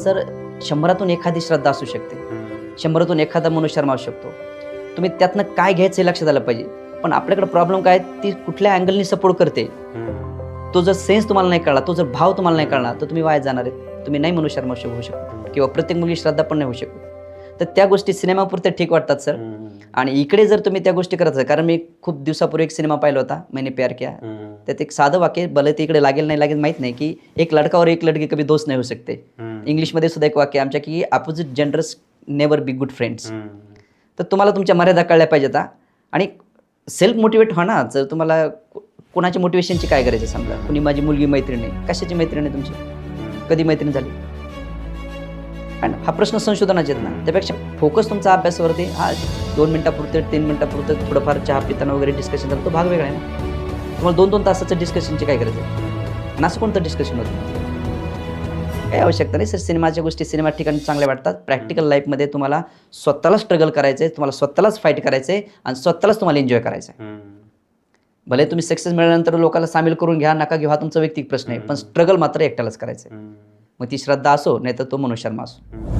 Sir शंभरातून एखादी श्रद्धा असू शकते. शंभरातून एखादा मनुष्य शर्मा असू शकतो. तुम्ही त्यातनं काय घ्यायचं हे लक्षात आलं पाहिजे. पण आपल्याकडे प्रॉब्लेम काय आहे, ती कुठल्या अँगलनी सपोर्ट करते? तो जर सेन्स तुम्हाला नाही कळला तो जर भाव तुम्हाला नाही कळला तर तुम्ही वाया जाणार आहेत तुम्ही नाही मनुष्य शर्मा होऊ शकतो. किंवा प्रत्येक मुलगी श्रद्धा पण नाही होऊ शकत. तर त्या गोष्टी सिनेमापुरत्या ठीक वाटतात सर. आणि इकडे जर तुम्ही त्या गोष्टी करत असाल कारण मी खूप दिवसापूर्वी एक सिनेमा पाहिला होता मैंने प्यार किया. त्यात एक साधं वाक्य भले ते इकडे लागेल नाही लागेल माहीत नाही की एक लडका और एक लडकी कभी दोस्त नाही होऊ शकते. इंग्लिशमध्ये सुद्धा एक वाक्य आमच्या की opposite genders never be good friends तर तुम्हाला तुमच्या मर्यादा कळल्या पाहिजेत हा. आणि सेल्फ मोटिवेट व्हा ना जर तुम्हाला कोणाची मोटिवेशनची काय करायचं समजा? कुणी माझी मुलगी मैत्रीण आहे कशाची मैत्रीण आहे तुमची? कधी मैत्रीण झाली? आणि हा प्रश्न संशोधनाचे आहेत ना त्यापेक्षा फोकस तुमचा अभ्यासावरती हा दोन मिनिटापुरते तीन मिनिटापुरतं थोडंफार चहा पिताना वगैरे डिस्कशन झालं तो भाग वेगळा आहे ना. तुम्हाला दोन दोन तासाचं डिस्कशनची काय करायचं आहे? आणि असं कोणतं डिस्कशन होतं? काही आवश्यकता नाही. सर सिनेमाच्या गोष्टी सिनेमा ठिकाणी चांगल्या वाटतात. प्रॅक्टिकल लाईफमध्ये तुम्हाला स्वतःला स्ट्रगल करायचं आहे तुम्हाला स्वतःलाच फाईट करायचं आहे आणि स्वतःलाच तुम्हाला एन्जॉय करायचं आहे भले तुम्ही सक्सेस मिळाल्यानंतर लोकांना सामील करून घ्या नका घेऊ हा तुमचा वैयक्तिक प्रश्न आहे. पण स्ट्रगल मात्र एकट्यालाच करायचं आहे मग ती श्रद्धा असो नाही तर तो मनुष्य शर्मा असो.